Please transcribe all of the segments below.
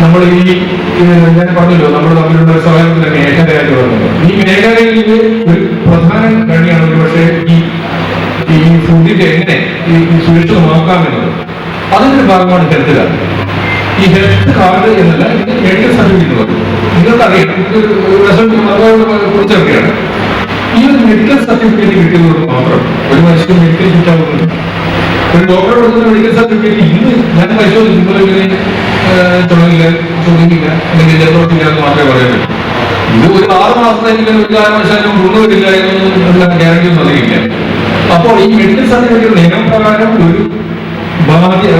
നമ്മൾ ഈ ഞാൻ പറഞ്ഞല്ലോ നമ്മൾ തമ്മിലുള്ള സഹകരണത്തിന്റെ മേഖലയായിട്ട് പറഞ്ഞത് ഈ മേഖലയിൽ ഒരു പ്രധാന കഴിയാണ് ഒരു ഈ ഈ ഫുഡിന്റെ എങ്ങനെ ഈ സുരക്ഷിതമാക്കാമെന്നത് അതിന്റെ ഭാഗമാണ് ഹെൽത്ത് കാർഡ്. ഈ ഹെൽത്ത് കാർഡ് എന്നല്ല മെഡിക്കൽ സർട്ടിഫിക്കറ്റ് പറയും നിങ്ങൾക്കറിയാം റിസൾട്ട് കുറിച്ചൊക്കെയാണ് ഈ ഒരു മെഡിക്കൽ സർട്ടിഫിക്കറ്റ് കിട്ടിയതുകൊണ്ട് മാത്രം ഒരു മനുഷ്യൻ മെഡിക്കൽ കിട്ടാവുന്നില്ല ഒരു ഡോക്ടറെ കൊടുക്കുന്ന മെഡിക്കൽ സർട്ടിഫിക്കറ്റ് ഇന്ന് ഞാൻ പരിശോധിക്കുമ്പോൾ ചുമകില്ല ചുമകില്ല അല്ലെങ്കിൽ ജലദോഷമില്ല എന്ന് മാത്രമേ പറയാൻ ഇത് ഒരു ആറ് മാസത്തെങ്കിലും ഒരു കാരണവശാലും ഗുണമില്ല എന്നുള്ള ഗ്യാരണ്ടി ഒന്നും അപ്പോൾ ഈ മെഡിക്കൽ സർട്ടിഫിക്കറ്റ് നിയമപ്രകാരം ഒരു ബാധ്യ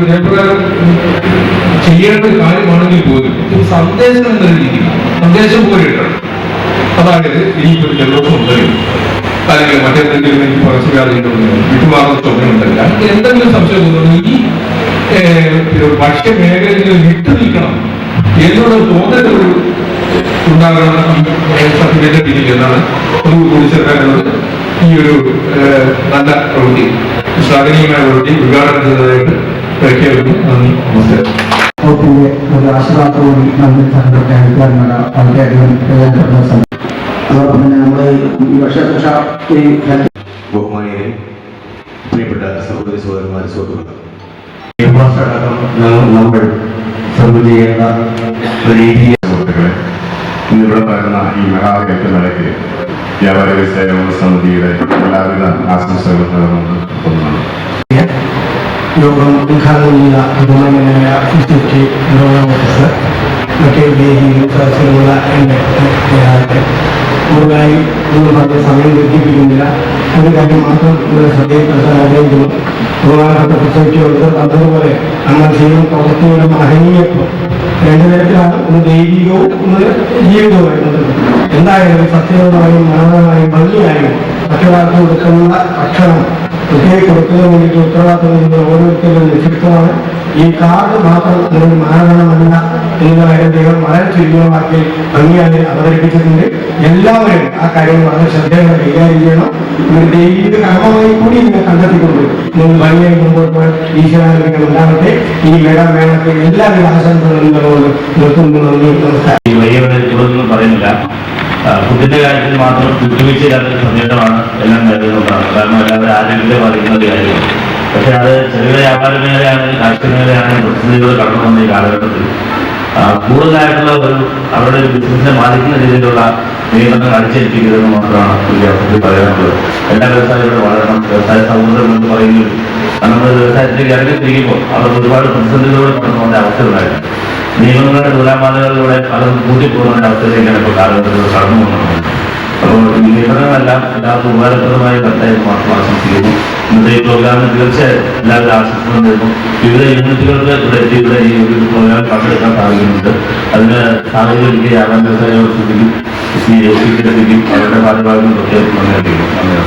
നിയമപ്രകാരം ചെയ്യേണ്ട ഒരു കാര്യമാണെങ്കിൽ പോലും ഒരു സന്ദേശം എന്ന രീതിയിൽ സന്ദേശം പോലെ ഇട്ടണം അതായത് ഒരു ജലദോഷം ഉണ്ടെങ്കിൽ അല്ലെങ്കിൽ മറ്റെന്തെങ്കിലും എനിക്ക് കുറച്ച് വ്യാധികളുണ്ടെങ്കിൽ വിട്ടുമാറുന്ന ചുമയുണ്ടല്ല എന്തെങ്കിലും സംശയം തോന്നുന്നു ഈ ഏഹ്, ഭക്ഷ്യ മേഖലയിൽ വിട്ടു നിൽക്കണം എന്നുള്ള തോന്നൽ ഉണ്ടാകണം രീതിയിൽ എന്നാണ് ഒരു കൂടിച്ചേർക്കാനുള്ളത് ഈ ഒരു നല്ല പ്രവൃത്തി ശ്ലാഘനീയമായ പ്രവൃത്തി ഉദ്ഘാടനം ചെയ്തതായിട്ട് പ്രഖ്യാപിക്കുന്നു. നന്ദി നമസ്കാരം. ഒരു നമ്മൾ സംഘടന അയക്കാനുള്ള വളരെയധികം പ്രയോജനപ്പെടുന്ന സംഘം അതോടൊപ്പം തന്നെ നമ്മൾ ഈ വർഷപുഷ ഈ പ്രിയപ്പെട്ട സഹോദരി സഹോദരന്മാരെ സുഹൃത്തുക്കൾ നമ്മൾ ശ്രദ്ധ ചെയ്യേണ്ട രീതിയെ സുഹൃത്തുക്കളെ ഇന്നിവിടെ പറയുന്ന ഈ മഹാവേത്ത നിലയ്ക്ക് വ്യാപാര വ്യവസായ സമിതിയുടെ എല്ലാവിധ ആശംസകളും നേർന്നുകൊണ്ട് ഒന്നാണ് യോഗം ഉദ്ഘാടനം ചെയ്ത ബഹുമാനായ പ്രോഗ്രാം ഓഫീസർ മറ്റേ വേദിയിൽ തരത്തിലുള്ള എന്റെ കൂടുതലായി നിങ്ങൾ പറഞ്ഞ സമയം ദീർഘിപ്പിക്കുന്നില്ല ഒരു കാര്യം മാത്രം നിങ്ങളെ ശ്രദ്ധയിൽപ്പെടുത്താൻ ആഗ്രഹിക്കുന്നു ബഹുമാനപ്പെട്ട പ്രസംഗിച്ചുകൊണ്ട് പറഞ്ഞതുപോലെ നമ്മൾ ചെയ്യുന്ന പ്രവൃത്തിയുടെ മഹനീയത്വം. രണ്ടു തരത്തിലാണ് ഒന്ന് ദൈവികവും ഒന്ന് ജീവിതവുമായി ബന്ധപ്പെട്ടത് എന്തായാലും സത്യവുമായും മനോഹരമായും ഭംഗിയായും മറ്റൊരാൾക്ക് കൊടുക്കുന്ന ഭക്ഷണം കുട്ടിയെ കൊടുക്കുന്നതിന് വേണ്ടിയിട്ട് ഉത്തരവാദിത്തം ഓരോരുത്തരും നിക്ഷിപ്തമാണ് ഈ കാർഡ് മാത്രം ഒരു മാനദണ്ഡമല്ല എന്ന കാര്യം ദൈവം വളരെ ചുരുങ്ങിയ ഭംഗിയായി അവതരിപ്പിച്ചിട്ടുണ്ട്. എല്ലാവരും ആ കാര്യം വളരെ ശ്രദ്ധയോടെ കൈകാര്യം ചെയ്യണം. ഒരു ദൈവിക കർമ്മമായി കൂടി ഇതിനെ കണ്ടെത്തിക്കൊണ്ട് നിങ്ങൾ ഭംഗിയായി മുമ്പോട്ട് പോകാൻ ഈശ്വരാനുഗ്രഹം ഉണ്ടാകട്ടെ. ഈ വേളാമേളത്തെ എല്ലാവിധ ആശംസകളും നിങ്ങളോട് നിർത്തുന്നു. നന്ദി നമസ്കാരം ഈ വലിയവരുടെ കൂടുതലൊന്നും പറയുന്നില്ല ആ, ഫുഡിന്റെ കാര്യത്തിൽ മാത്രം വിട്ടുവീഴ്ചയില്ലാത്ത സംഗീതമാണ് എല്ലാം കരുതുന്നതാണ്. കാരണം എല്ലാവരും ആരോഗ്യത്തെ ബാധിക്കുന്ന ഒരു കാര്യമാണ്. പക്ഷെ അത് ചെറിയ വ്യാപാര മേഖലയാണെങ്കിൽ കാർഷിക മേഖലയാണെങ്കിൽ പ്രതിസന്ധികൾ കടന്നു വന്ന ഈ കാലഘട്ടത്തിൽ. കൂടുതലായിട്ടുള്ള ഒരു അവരുടെ ഒരു ബിസിനസിനെ ബാധിക്കുന്ന രീതിയിലുള്ള നിയന്ത്രണങ്ങൾ അടിച്ചേൽപ്പിക്കരുതെന്ന് മാത്രമാണ് അവസരത്തിൽ പറയാനുള്ളത്. എല്ലാ വ്യവസായികളും വളരണം. വ്യവസായ സൗഹൃദം എന്ന് പറയുന്നത് നമ്മൾ വ്യവസായത്തിലേക്ക് ഇറങ്ങി തിരിക്കുമ്പോൾ അവർ ഒരുപാട് പ്രതിസന്ധികളോട് കടന്നു വന്ന അവസ്ഥ ഉണ്ടായിരുന്നു നിയമങ്ങളുടെ നൂലാമാലകളിലൂടെ പലതും കൂട്ടിപ്പോകുന്ന അവസ്ഥയിലേക്കാണ് ഇപ്പോൾ കാലഘട്ടത്തിൽ കടന്നു പോകുന്നത്. അപ്പോൾ ഈ നിയമങ്ങളെല്ലാം എല്ലാവർക്കും ഉപകാരപ്രദമായ കത്തായിട്ട് മാത്രം ആശംസിക്കുന്നു ഇന്നത്തെ ഈ പ്രോഗ്രാമിന് തീർച്ചയായും എല്ലാവരും ആശംസിക്കുന്നു വിവിധ യൂണിറ്റുകൾക്ക് ഇവിടെ എത്തി ഇവിടെ ഈ ഒരു പ്രോഗ്രാം പങ്കെടുക്കാൻ സാധിക്കുന്നുണ്ട്. അതിന് സാഹചര്യം എനിക്ക് വ്യവസായ സ്ഥിതിക്കും അവരുടെ ഭാരവാഹികളും പ്രത്യേകം നന്ദി അറിയിക്കുന്നു.